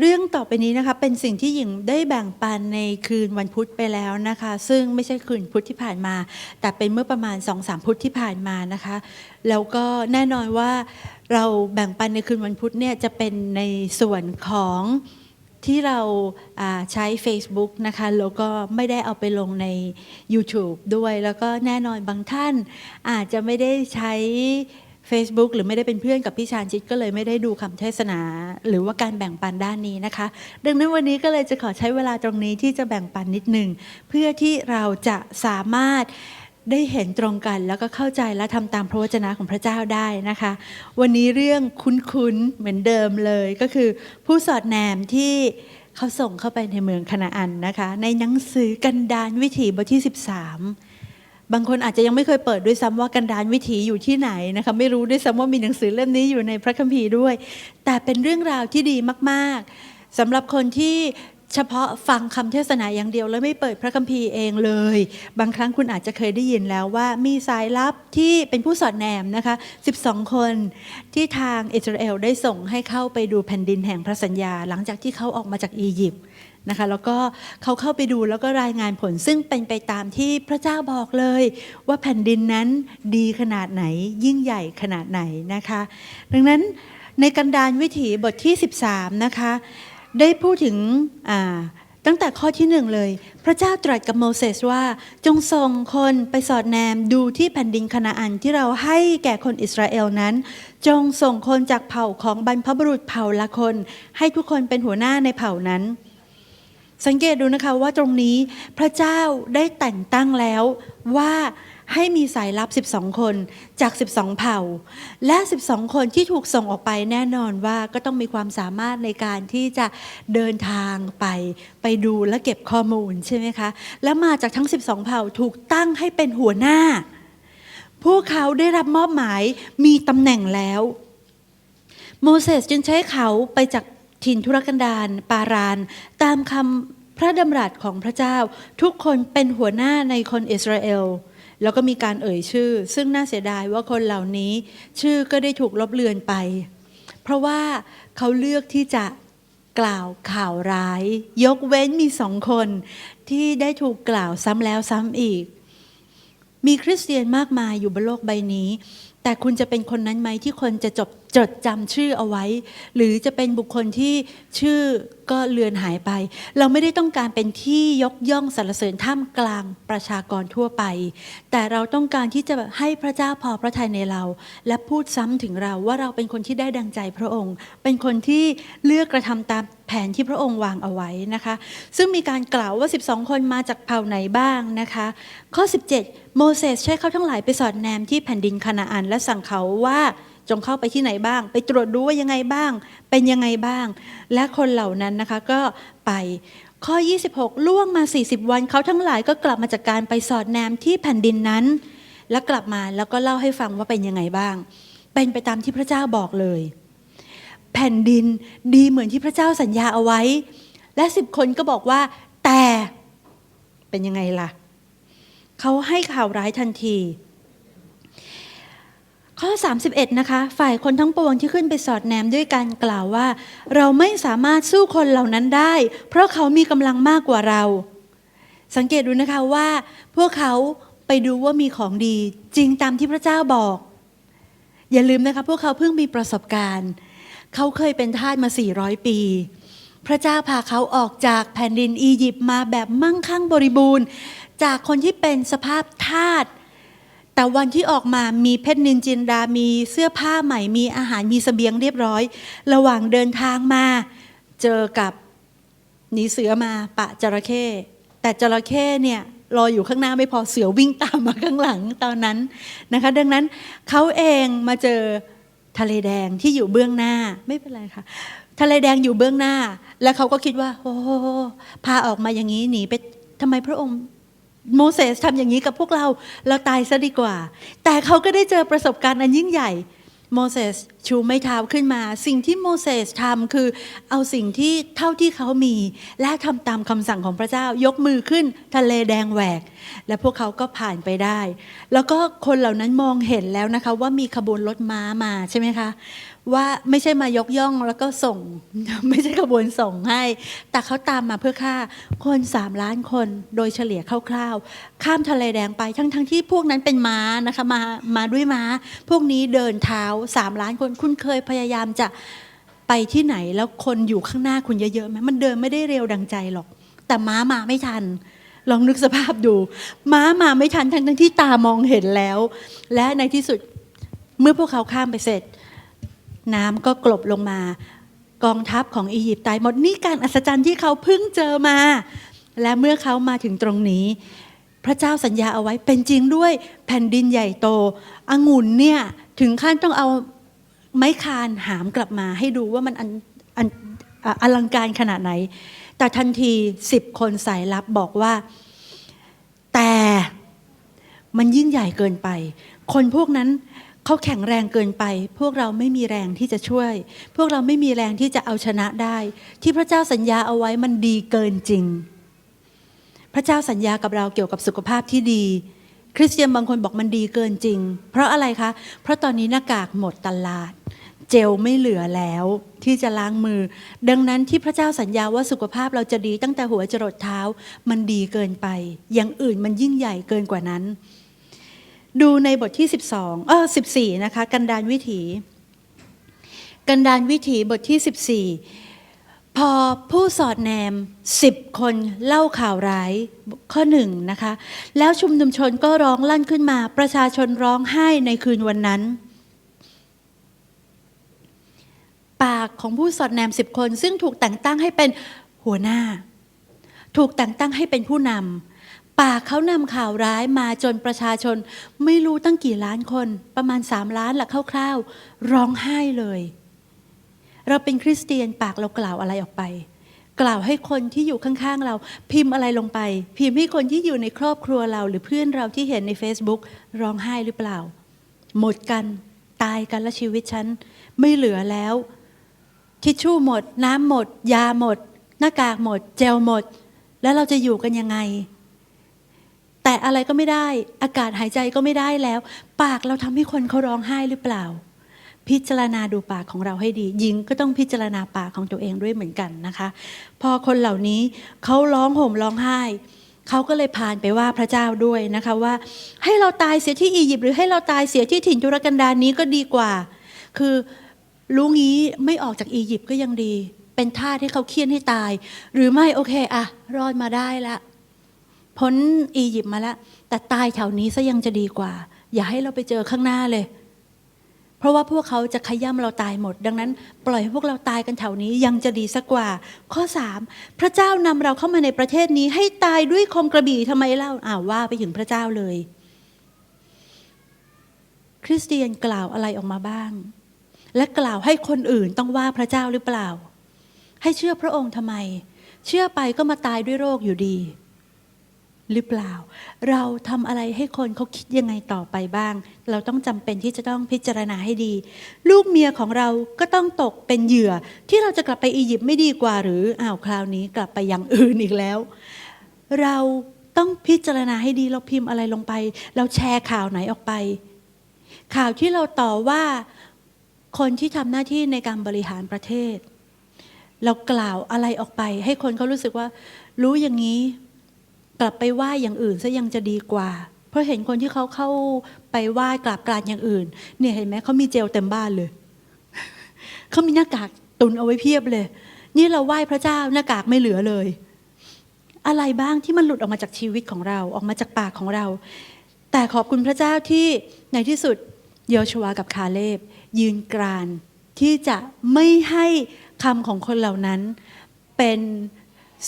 เรื่องต่อไปนี้นะคะเป็นสิ่งที่หญิงได้แบ่งปันในคืนวันพุธไปแล้วนะคะ ซึ่งไม่ใช่คืนพุธที่ผ่านมา แต่เป็นเมื่อประมาณ2อสพุธที่ผ่านมานะคะ แล้วก็แน่นอนว่าเราแบ่งปันในคืนวันพุธเนี่ยจะเป็นในส่วนของที่เราอ่าใช้ Facebook นะคะแล้วก็ไม่ได้เอาไปลงใน YouTube ด้วย แล้วก็แน่นอนบางท่านอาจจะไม่ได้ใช้ Facebook หรือไม่ได้เป็นเพื่อนกับพี่ชาญชิตก็เลยไม่ได้ดูคำเทศนา หรือว่าการแบ่งปันด้านนี้นะคะ ดังนั้นวันนี้ก็เลยจะขอใช้เวลาตรงนี้ที่จะแบ่งปันนิดหนึ่งเพื่อที่เราจะสามารถได้เห็นตรงกันแล้วก็เข้าใจและทำตามพระวจนะของพระเจ้าได้นะคะ วันนี้เรื่องคุ้นๆเหมือนเดิมเลยก็คือ ผู้สอดแนมที่เขาส่งเข้าไปในเมืองคณาอันนะคะ ในหนังสือกันดานวิถีบทที่ 13 บางคนอาจจะยังไม่เคยเปิดด้วยซ้ำว่ากันดานวิถีอยู่ที่ไหนนะคะไม่รู้ด้วยซ้ำว่ามีหนังสือเล่มนี้อยู่ในพระคัมภีร์ด้วย แต่เป็นเรื่องราวที่ดีมากๆสำหรับคนที่เฉพาะฟังคำเทศนาอย่างเดียวแล้วไม่เปิดพระคัมภีร์เองเลย บางครั้งคุณอาจจะเคยได้ยินแล้วว่ามีสายลับที่เป็นผู้สอดแนมนะคะ 12 คนที่ทางอิสราเอลได้ส่งให้เข้าไปดูแผ่นดินแห่งพระสัญญา หลังจากที่เขาออกมาจากอียิปต์ นะคะแล้วก็เขาเข้าไปดูแล้วก็รายงานผลซึ่งเป็นไปตามที่พระเจ้าบอกเลย ว่าแผ่นดินนั้นดีขนาดไหนยิ่งใหญ่ขนาดไหนนะคะ ดังนั้นในกันดารวิถีบทที่ 13 นะคะ ได้พูดถึงตั้งแต่ข้อที่หนึ่งเลย พระเจ้าตรัสกับโมเสสว่าจงส่งคนไปสอดแนมดูที่แผ่นดินคณาอันที่เราให้แก่คนอิสราเอลนั้น จงส่งคนจากเผ่าของบรรพบุรุษเผ่าละคน ให้ทุกคนเป็นหัวหน้าในเผ่านั้น สังเกตดูนะคะว่าตรงนี้พระเจ้าได้แต่งตั้งแล้วว่าให้มีสายลับ 12 คนจาก 12 เผ่า และ 12 คนที่ถูกส่งออกไปแน่นอนว่าก็ต้องมีความสามารถในการที่จะเดินทางไปไปดูและเก็บข้อมูลใช่ไหมคะ และมาจากทั้ง 12 เผ่าถูกตั้งให้เป็นหัวหน้า พวกเขาได้รับมอบหมายมีตำแหน่งแล้ว โมเสสจึงใช้เขาไปจากถิ่นทุรกันดารปาราน ตามคำ พระดำรัสของพระเจ้าทุกคนเป็นหัวหน้าในคนอิสราเอล แล้วก็มีการเอ่ยชื่อ ซึ่งน่าเสียดายว่าคนเหล่านี้ชื่อก็ได้ถูกลบเลือนไป เพราะว่าเขาเลือกที่จะกล่าวข่าวร้าย ยกเว้นมีสองคนที่ได้ถูกกล่าวซ้ำแล้วซ้ำอีก มีคริสเตียนมากมายอยู่บนโลกใบนี้ แต่คุณจะเป็นคนนั้นไหมที่คนจะจดจดจำชื่อเอาไว้ หรือจะเป็นบุคคลที่ชื่อก็เลือนหายไป เราไม่ได้ต้องการเป็นที่ยกย่องสรรเสริญท่ามกลางประชากรทั่วไป แต่เราต้องการที่จะให้พระเจ้าพอพระทัยในเรา และพูดซ้ำถึงเราว่าเราเป็นคนที่ได้ดังใจพระองค์ เป็นคนที่เลือกกระทำตาม นที่พระองค์วางเอาไว้นะคะ ซึ่งมีการกล่าวว่า 12 คนมาจากเผ่าไหนบ้างนะคะ ข้อ 17 โมเสสใช้เขาทั้งหลายไปสอดแนมที่แผ่นดินคานาอันและสั่งเขาว่าจงเข้าไปที่ไหนบ้าง ไปตรวจดูว่ายังไงบ้าง เป็นยังไงบ้าง และคนเหล่านั้นนะคะก็ไปข้อ 26 ล่วงมา 40 วันเขาทั้งหลายก็กลับมาจากการไปสอดแนมที่แผ่นดินนั้น แล้วกลับมาแล้วก็เล่าให้ฟังว่าเป็นยังไงบ้าง เป็นไปตามที่พระเจ้าบอกเลย แผ่นดินดีเหมือนที่พระเจ้าสัญญาเอาไว้ และสิบคนก็บอกว่า แต่เป็นยังไงล่ะ เขาให้ข่าวร้ายทันที ข้อ 31 นะคะ ฝ่ายคนทั้งปวงที่ขึ้นไปสอดแนมด้วยกันกล่าวว่า เราไม่สามารถสู้คนเหล่านั้นได้ เพราะเขามีกำลังมากกว่าเรา สังเกตดูนะคะว่า พวกเขาไปดูว่ามีของดี จริงตามที่พระเจ้าบอก อย่าลืมนะคะ พวกเขาเพิ่งมีประสบการณ์ เขาเคยเป็นทาสมา 400 ปี พระเจ้าพาเขาออกจากแผ่นดินอียิปต์มาแบบมั่งคั่งบริบูรณ์ จากคนที่เป็นสภาพทาสแต่วันที่ออกมามีเพชรนินจินดา มีเสื้อผ้าใหม่ มีอาหาร มีเสบียงเรียบร้อย ระหว่างเดินทางมา เจอกับหนีเสือมาปะจระเข้ แต่จระเข้เนี่ยรออยู่ข้างหน้าไม่พอเสือวิ่งตามมาข้างหลังตอนนั้นนะคะ ดังนั้นเขาเองมาเจอ ทะเลแดงที่อยู่เบื้องหน้าไม่เป็นไรค่ะ ทะเลแดงอยู่เบื้องหน้า แล้วเขาก็คิดว่าโอ้พาออกมาอย่างนี้หนีไปทำไมพระองค์โมเสสทำอย่างนี้กับพวกเรา เราตายซะดีกว่า แต่เขาก็ได้เจอประสบการณ์อันยิ่งใหญ่ โมเสสชูไม้เท้าขึ้นมา สิ่งที่โมเสสทำคือเอาสิ่งที่เท่าที่เขามี และทำตามคำสั่งของพระเจ้ายกมือขึ้นทะเลแดงแหวก และพวกเขาก็ผ่านไปได้ แล้วก็คนเหล่านั้นมองเห็นแล้วนะคะว่ามีขบวนรถม้ามาใช่ไหมคะ ว่าไม่ใช่มายกย่องแล้วก็ส่ง ไม่ใช่ขบวนส่งให้ แต่เขาตามมาเพื่อฆ่าคนสามล้านคนโดยเฉลี่ยคร่าวๆ ข้ามทะเลแดงไปทั้งๆทที่พวกนั้นเป็นม้านะคะมามาด้วยม้า พวกนี้เดินเท้าสามล้านคนคุณเคยพยายามจะไปที่ไหนแล้วคนอยู่ข้างหน้าคุณเยอะๆไหมมันเดินไม่ได้เร็วดังใจหรอก แต่ม้ามาไม่ทันลองนึกสภาพดู ม้ามาไม่ทันทั้งๆที่ตามองเห็นแล้ว และในที่สุดเมื่อพวกเขาข้ามไปเสร็จ น้ำก็กลบลงมา กองทัพของอียิปต์ตายหมดนี่การอัศจรรย์ที่เขาเพิ่งเจอมา และเมื่อเขามาถึงตรงนี้ พระเจ้าสัญญาเอาไว้เป็นจริงด้วยแผ่นดินใหญ่โตองุ่นเนี่ยถึงขั้นต้องเอาไม้คานหามกลับมาให้ดูว่ามันอันอันอะอลังการขนาดไหน แต่ทันทีสิบคนสายลับบอกว่า แต่มันยิ่งใหญ่เกินไป คนพวกนั้น เขาแข็งแรงเกินไป พวกเราไม่มีแรงที่จะช่วย พวกเราไม่มีแรงที่จะเอาชนะได้ ที่พระเจ้าสัญญาเอาไว้มันดีเกินจริง พระเจ้าสัญญากับเราเกี่ยวกับสุขภาพที่ดี คริสเตียนบางคนบอกมันดีเกินจริง เพราะอะไรคะ เพราะตอนนี้หน้ากากหมดตลาด เจลไม่เหลือแล้วที่จะล้างมือ ดังนั้นที่พระเจ้าสัญญาว่าสุขภาพเราจะดีตั้งแต่หัวจรดเท้า มันดีเกินไป อย่างอื่นมันยิ่งใหญ่เกินกว่านั้น ดูในบทที่ 12เออ14 นะคะ กันดานวิถี กันดานวิถีบทที่ 14 พอผู้สอดแนม 10 คนเล่าข่าวร้ายข้อหนึ่งนะคะ แล้วชุมนุมชนก็ร้องลั่นขึ้นมา ประชาชนร้องไห้ในคืนวันนั้น ปากของผู้สอดแนม 10 คน ซึ่งถูกแต่งตั้งให้เป็นหัวหน้า ถูกแต่งตั้งให้เป็นผู้นำ ปากเขานำข่าวร้ายมาจนประชาชน ไม่รู้ตั้งกี่ล้านคน ประมาณ3ล้านหละคร่าวๆ ร้องไห้เลย เราเป็นคริสเตียนปากเรากล่าวอะไรออกไป กล่าวให้คนที่อยู่ข้างๆเรา พิมพ์อะไรลงไป พิมพ์ให้คนที่อยู่ในครอบครัวเรา หรือเพื่อนเราที่เห็นใน Facebook ร้องไห้หรือเปล่า หมดกันตายกันและชีวิตฉันไม่เหลือแล้วทิชชู่หมด น้ำหมด ยาหมด หน้ากากหมด เจลหมด แล้วเราจะอยู่กันยังไง แต่อะไรก็ไม่ได้ อากาศหายใจก็ไม่ได้แล้ว ปากเราทำให้คนเขาร้องไห้หรือเปล่า พิจารณาดูปากของเราให้ดี หญิงก็ต้องพิจารณาปากของตัวเองด้วยเหมือนกันนะคะ พอคนเหล่านี้เขาร้องห่มร้องไห้เขาก็เลยพานไปว่าพระเจ้าด้วยนะคะว่า ให้เราตายเสียที่อียิปต์หรือให้เราตายเสียที่ถิ่นทุรกันดารนี้ก็ดีกว่า คือรู้งี้ไม่ออกจากอียิปต์ก็ยังดี เป็นท่าที่เขาเคี่ยนให้ตาย หรือไม่โอเคอะรอดมาได้ละ พ้นอียิปต์มาแล้วแต่ตายแถวนี้ซะยังจะดีกว่า อย่าให้เราไปเจอข้างหน้าเลย เพราะว่าพวกเขาจะขย่ำเราตายหมด ดังนั้น ปล่อยให้พวกเราตายกันแถวนี้ยังจะดีสักกว่า ข้อ 3 พระเจ้านำเราเข้ามาในประเทศนี้ ให้ตายด้วยคมกระบี่ทำไมเล่าอ้าวว่าไปถึงพระเจ้าเลย คริสเตียนกล่าวอะไรออกมาบ้าง และกล่าวให้คนอื่นต้องว่าพระเจ้าหรือเปล่า ให้เชื่อพระองค์ทำไม เชื่อไปก็มาตายด้วยโรคอยู่ดี หรือเปล่า เราทำอะไรให้คนเขาคิดยังไงต่อไปบ้าง เราต้องจำเป็นที่จะต้องพิจารณาให้ดี ลูกเมียของเราก็ต้องตกเป็นเหยื่อ ที่เราจะกลับไปอียิปต์ไม่ดีกว่าหรืออ้าวคราวนี้กลับไปอย่างอื่นอีกแล้ว เราต้องพิจารณาให้ดีเราพิมพ์อะไรลงไป เราแชร์ข่าวไหนออกไป ข่าวที่เราต่อว่าคนที่ทำหน้าที่ในการบริหารประเทศ เรากล่าวอะไรออกไป ให้คนเขารู้สึกว่า รู้อย่างนี้ กลับไปไหว้อย่างอื่นซะยังจะดีกว่า เพราะเห็นคนที่เขาเข้าไปไหว้กราบกรานอย่างอื่น เนี่ยเห็นไหมเขามีเจลเต็มบ้านเลยเขามีหน้ากากตุนเอาไว้เพียบเลย นี่เราไหว้พระเจ้าหน้ากากไม่เหลือเลย อะไรบ้างที่มันหลุดออกมาจากชีวิตของเราออกมาจากปากของเรา แต่ขอบคุณพระเจ้าที่ในที่สุดโยชัวกับคาเลบ ยืนกรานที่จะไม่ให้คำของคนเหล่านั้นเป็น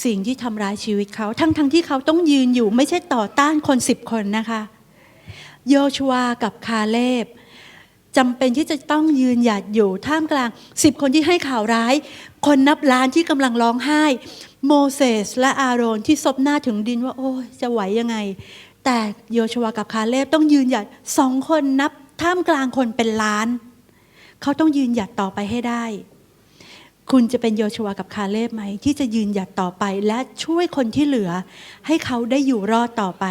สิ่งที่ทำร้ายชีวิตเขา ทั้งทั้งที่เขาต้องยืนอยู่ไม่ใช่ต่อต้านคนสิบคนนะคะ โยชัวกับคาเลบจำเป็นที่จะต้องยืนหยัดอยู่ท่ามกลางสิบคนที่ให้ข่าวร้าย คนนับล้านที่กำลังร้องไห้ โมเสสและอาโรนที่ซบหน้าถึงดินว่า โอ้ยจะไหวยังไง แต่โยชัวกับคาเลบต้องยืนหยัดสองคนนับท่ามกลางคนเป็นล้าน เขาต้องยืนหยัดต่อไปให้ได้ คุณจะเป็นโยชัวกับคาเลบไหม ที่จะยืนหยัดต่อไปและช่วยคนที่เหลือ ให้เขาได้อยู่รอดต่อไป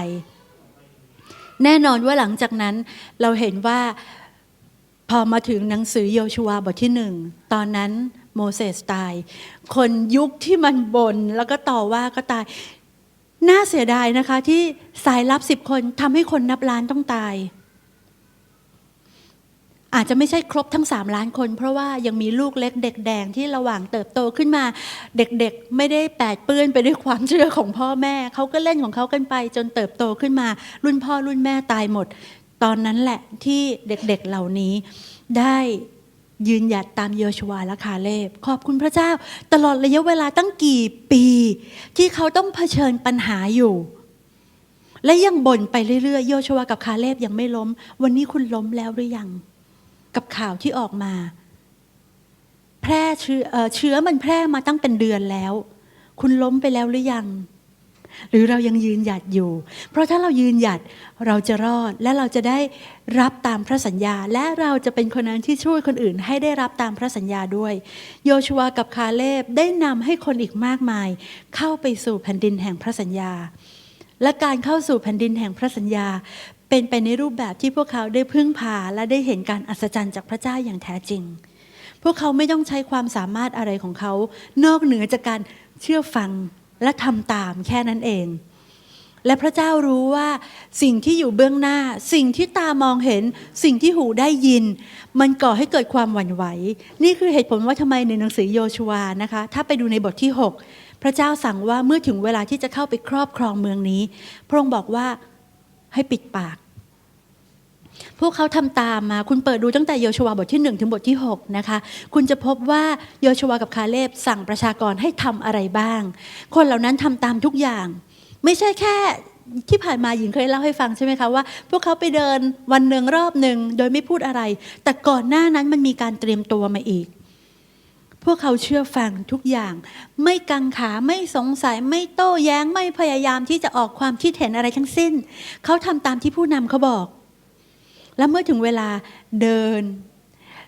แน่นอนว่าหลังจากนั้นเราเห็นว่าพอมาถึงหนังสือโยชูวาบทที่หนึ่งตอนนั้นโมเสสตาย คนยุคที่มันบน่นแล้วก็ต่อว่าก็ตาย น่าเสียดายนะคะที่สายลับสิบคนทำให้คนนับล้านต้องตาย อาจจะไม่ใช่ครบทั้งสามล้านคน เพราะว่ายังมีลูกเล็กเด็กแดงที่ระหว่างเติบโตขึ้นมา เด็กๆไม่ได้แปดเปื้อนไปด้วยความเชื่อของพ่อแม่เขาก็เล่นของเขากันไป จนเติบโตขึ้นมา รุ่นพ่อรุ่นแม่ตายหมด ตอนนั้นแหละที่เด็กๆเหล่านี้ได้ยืนหยัดตามโยชัวและคาเลบขอบคุณพระเจ้า ตลอดระยะเวลาตั้งกี่ปี ที่เขาต้องเผชิญปัญหาอยู่ และยังบ่นไปเรื่อยๆ โยชัวกับคาเลบยังไม่ล้ม วันนี้คุณล้มแล้วหรือยัง กับข่าวที่ออกมา แพร่เชื้อเอ่อเชื้อมันแพร่มาตั้งเป็นเดือนแล้ว คุณล้มไปแล้วหรือยัง หรือเรายังยืนหยัดอยู่ เพราะถ้าเรายืนหยัดเราจะรอดและเราจะได้รับตามพระสัญญา และเราจะเป็นคนนั้นที่ช่วยคนอื่น ให้ได้รับตามพระสัญญาด้วย โยชัวกับคาเลบได้นำให้คนอีกมากมาย เข้าไปสู่แผ่นดินแห่งพระสัญญาและการเข้าสู่แผ่นดินแห่งพระสัญญา เป็นไปในรูปแบบที่พวกเขาได้พึ่งพาและได้เห็นการอัศจรรย์จากพระเจ้าอย่างแท้จริง พวกเขาไม่ต้องใช้ความสามารถอะไรของเขา นอกเหนือจากการเชื่อฟังและทำตามแค่นั้นเอง และพระเจ้ารู้ว่าสิ่งที่อยู่เบื้องหน้า สิ่งที่ตามองเห็น สิ่งที่หูได้ยิน มันก่อให้เกิดความหวั่นไหว นี่คือเหตุผลว่าทำไมในหนังสือโยชัวนะคะ ถ้าไปดูในบทที่ 6 พระเจ้าสั่งว่าเมื่อถึงเวลาที่จะเข้าไปครอบครองเมืองนี้ พระองค์บอกว่า ให้ปิดปาก พวกเขาทำตามมา คุณเปิดดูตั้งแต่โยชัวบทที่ 1 ถึงบทที่ 6 นะคะ คุณจะพบว่าโยชัวกับคาเลบสั่งประชากรให้ทำอะไรบ้าง คนเหล่านั้นทำตามทุกอย่าง ไม่ใช่แค่ที่ผ่านมาหญิงเคยเล่าให้ฟังใช่ไหมคะว่า พวกเขาไปเดินวันหนึ่งรอบหนึ่งโดยไม่พูดอะไร แต่ก่อนหน้านั้นมันมีการเตรียมตัวมาอีก พวกเขาเชื่อฟังทุกอย่าง ไม่กังขาไม่สงสัยไม่โต้แย้งไม่พยายามที่จะออกความคิดเห็นอะไรทั้งสิ้น เขาทำตามที่ผู้นำเขาบอก และเมื่อถึงเวลาเดิน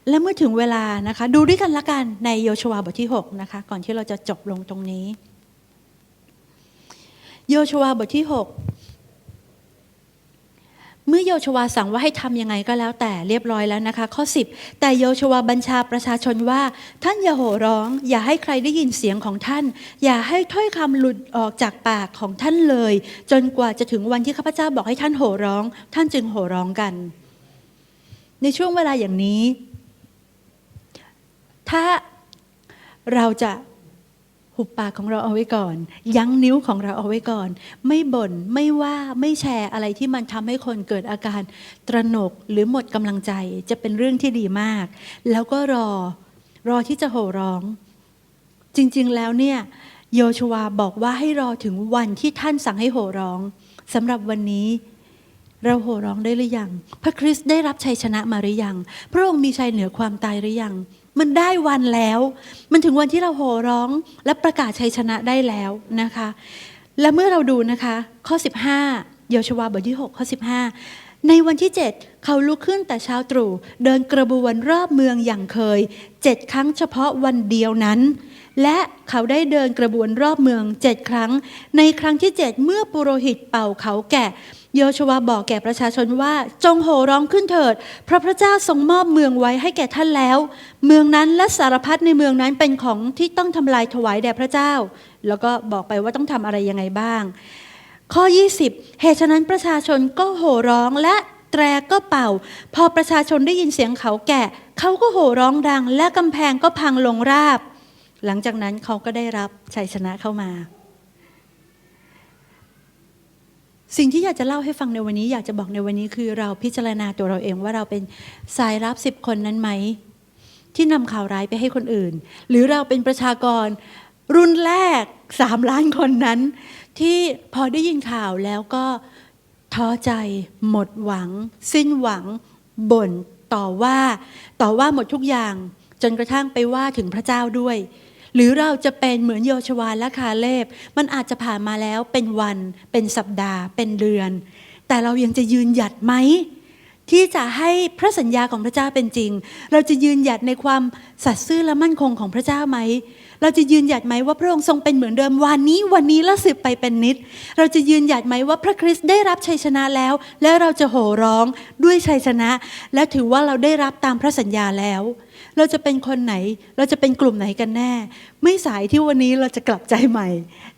และเมื่อถึงเวลานะคะ ดูด้วยกันละกันในโยชัวบทที่6นะคะก่อนที่เราจะจบลงตรงนี้ โยชัวบทที่ 6 เมื่อโยชวาสั่งว่าให้ทำยังไงก็แล้วแต่เรียบร้อยแล้วนะคะ ข้อ 10 แต่โยชวาบัญชาประชาชนว่า ท่านอย่าโห่ร้อง อย่าให้ใครได้ยินเสียงของท่าน อย่าให้ถ้อยคำหลุดออกจากปากของท่านเลย จนกว่าจะถึงวันที่ข้าพเจ้าบอกให้ท่านโห่ร้อง ท่านจึงโห่ร้องกัน ในช่วงเวลาอย่างนี้ ถ้าเราจะ หุบปากของเราเอาไว้ก่อน ยั้งนิ้วของเราเอาไว้ก่อน ไม่บน่นไม่ว่าไม่แชร์อะไรที่มันทำให้คนเกิดอาการตระหนกหรือหมดกำลังใจจะเป็นเรื่องที่ดีมาก แล้วก็รอรอที่จะโห่ร้อง จริง ๆ แล้วเนี่ยโยชวาบอกว่าให้รอถึงวันที่ท่านสั่งให้โห่ร้องสำหรับวันนี้เราโห่ร้องได้หรือยัง พระคริสต์ได้รับชัยชนะมาหรือยัง พระองค์มีชัยเหนือความตายหรือยัง มันได้วันแล้ว มันถึงวันที่เราโห่ร้องและประกาศชัยชนะได้แล้วนะคะ และเมื่อเราดูนะคะ ข้อ 15 เยชวาบทที่ 6 ข้อ 15 ในวันที่ 7 เขาลุกขึ้นแต่เช้าตรู่เดินกระบวนรอบเมืองอย่างเคยเจ็ดครั้งเฉพาะวันเดียวนั้น และเขาได้เดินกระบวนรอบเมืองเจ็ดครั้ง ในครั้งที่7เมื่อปุโรหิตเป่าเขาแกะโยชวาบอกแก่ประชาชนว่าจงโห่ร้องขึ้นเถิด เพราะพระเจ้าทรงมอบเมืองไว้ให้แก่ท่านแล้ว เมืองนั้นและสารพัดในเมืองนั้นเป็นของที่ต้องทำลายถวายแด่พระเจ้า แล้วก็บอกไปว่าต้องทำอะไรยังไงบ้าง ข้อ 20 เหตุฉะนั้นประชาชนก็โห่ร้องและ แตรก็เป่า พอประชาชนได้ยินเสียงเขาแกะ เขาก็โห่ร้องดัง และกำแพงก็พังลงราบ หลังจากนั้นเขาก็ได้รับชัยชนะเข้ามา สิ่งที่อยากจะเล่าให้ฟังในวันนี้ อยากจะบอกในวันนี้คือเราพิจารณาตัวเราเองว่าเราเป็นสายรับสิบคนนั้นไหมที่นำข่าวร้ายไปให้คนอื่น หรือเราเป็นประชากรรุ่นแรกสามล้านคนนั้น ที่พอได้ยินข่าวแล้วก็ ท้อใจ หมดหวัง สิ้นหวัง บ่นต่อว่า ต่อว่าหมดทุกอย่าง จนกระทั่งไปว่าถึงพระเจ้าด้วย หรือเราจะเป็นเหมือนโยชวาและคาเลบมันอาจจะผ่านมาแล้วเป็นวัน เป็นสัปดาห์ เป็นเดือน แต่เรายังจะยืนหยัดไหมที่จะให้พระสัญญาของพระเจ้าเป็นจริง เราจะยืนหยัดในความสัตย์ซื่อและมั่นคงของพระเจ้าไหม เราจะยืนหยัดไหมว่าพระองค์ทรงเป็นเหมือนเดิมวันนี้วันนี้และสืบไปเป็นนิด เราจะยืนหยัดไหมว่าพระคริสต์ได้รับชัยชนะแล้ว และเราจะโห่ร้องด้วยชัยชนะ และถือว่าเราได้รับตามพระสัญญาแล้ว เราจะเป็นคนไหน เราจะเป็นกลุ่มไหนกันแน่ ไม่สายที่วันนี้เราจะกลับใจใหม่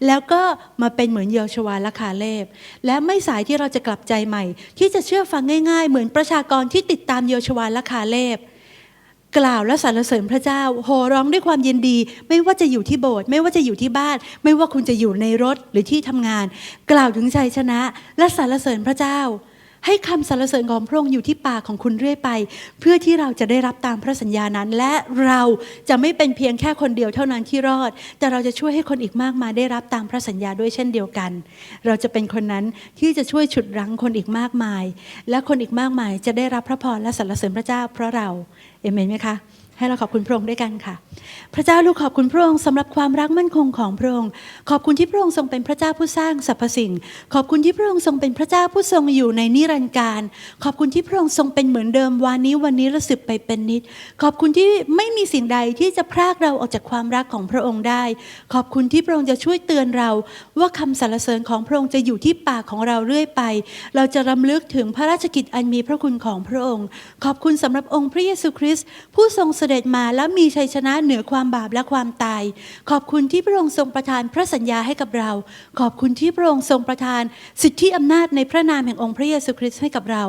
แล้วก็มาเป็นเหมือนเยโชวาและคาเลบและไม่สายที่เราจะกลับใจใหม่ ที่จะเชื่อฟังง่าย ๆ เหมือนประชากรที่ติดตามเยโชวาและคาเลบ กล่าวและสรรเสริญพระเจ้าโห่ร้องด้วยความยินดี ไม่ว่าจะอยู่ที่โบสถ์ไม่ว่าจะอยู่ที่บ้าน ไม่ว่าคุณจะอยู่ในรถหรือที่ทำงาน กล่าวถึงชัยชนะ และสรรเสริญพระเจ้า ให้คำสรรเสริญของพระองค์อยู่ที่ปากของคุณเรื่อยไป เพื่อที่เราจะได้รับตามพระสัญญานั้น และเราจะไม่เป็นเพียงแค่คนเดียวเท่านั้นที่รอด แต่เราจะช่วยให้คนอีกมากมายได้รับตามพระสัญญาด้วยเช่นเดียวกัน เราจะเป็นคนนั้นที่จะช่วยฉุดรั้งคนอีกมากมาย และคนอีกมากมายจะได้รับพระพรและสรรเสริญพระเจ้าเพราะเราเอเมนไหมคะ ให้เราขอบคุณพระองค์ด้วยกันค่ะ พระเจ้าลูกขอบคุณพระองค์สำหรับความรักมั่นคงของพระองค์ ขอบคุณที่พระองค์ทรงเป็นพระเจ้าผู้สร้างสรรพสิ่ง ขอบคุณที่พระองค์ทรงเป็นพระเจ้าผู้ทรงอยู่ในนิรันดร์การ ขอบคุณที่พระองค์ทรงเป็นเหมือนเดิมวันนี้วันนี้และสืบไปเป็นนิด ขอบคุณที่ไม่มีสิ่งใดที่จะพรากเราออกจากความรักของพระองค์ได้ ขอบคุณที่พระองค์จะช่วยเตือนเรา ว่าคำสรรเสริญของพระองค์จะอยู่ที่ปากของเราเรื่อยไป เราจะรำลึกถึงพระราชกิจอันมีพระคุณของพระองค์ ขอบคุณสำหรับองค์พระเยซูคริสต์ผู้ทรงเสด็จมาและมีชัยชนะเหนือความบาปและความตาย ขอบคุณที่พระองค์ทรงประทานพระสัญญาให้กับเรา ขอบคุณที่พระองค์ทรงประทาน สิทธิอำนาจในพระนามแห่งองค์พระเยซูคริสต์ให้กับเรา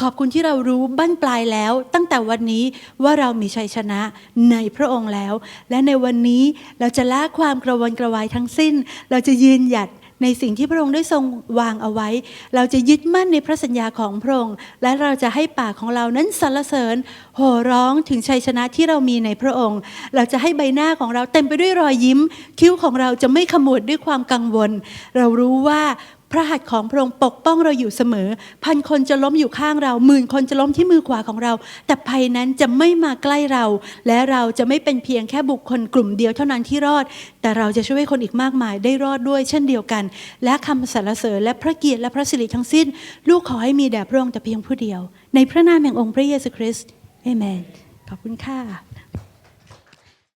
ขอบคุณที่เรารู้บั้นปลายแล้ว ตั้งแต่วันนี้ว่าเรามีชัยชนะในพระองค์แล้ว และในวันนี้เราจะละความกระวนกระวายทั้งสิ้น เราจะยืนหยัด ในสิ่งที่พระองค์ได้ทรงวางเอาไว้ เราจะยึดมั่นในพระสัญญาของพระองค์ และเราจะให้ปากของเรานั้นสรรเสริญ โห่ร้องถึงชัยชนะที่เรามีในพระองค์ เราจะให้ใบหน้าของเราเต็มไปด้วยรอยยิ้ม คิ้วของเราจะไม่ขมวดด้วยความกังวล เรารู้ว่า พระหัตถ์ของพระองค์ปกป้องเราอยู่เสมอ พันคนจะล้มอยู่ข้างเราหมื่นคนจะล้มที่มือขวาของเรา แต่ภัยนั้นจะไม่มาใกล้เรา และเราจะไม่เป็นเพียงแค่บุคคลกลุ่มเดียวเท่านั้นที่รอด แต่เราจะช่วยคนอีกมากมายได้รอดด้วยเช่นเดียวกัน และคำสรรเสริญและพระเกียรติและพระสิริทั้งสิ้น ลูกขอให้มีแด่พระองค์แต่เพียงผู้เดียว ในพระนามแห่งองค์พระเยซูคริสต์เอเมนขอบคุณค่ะ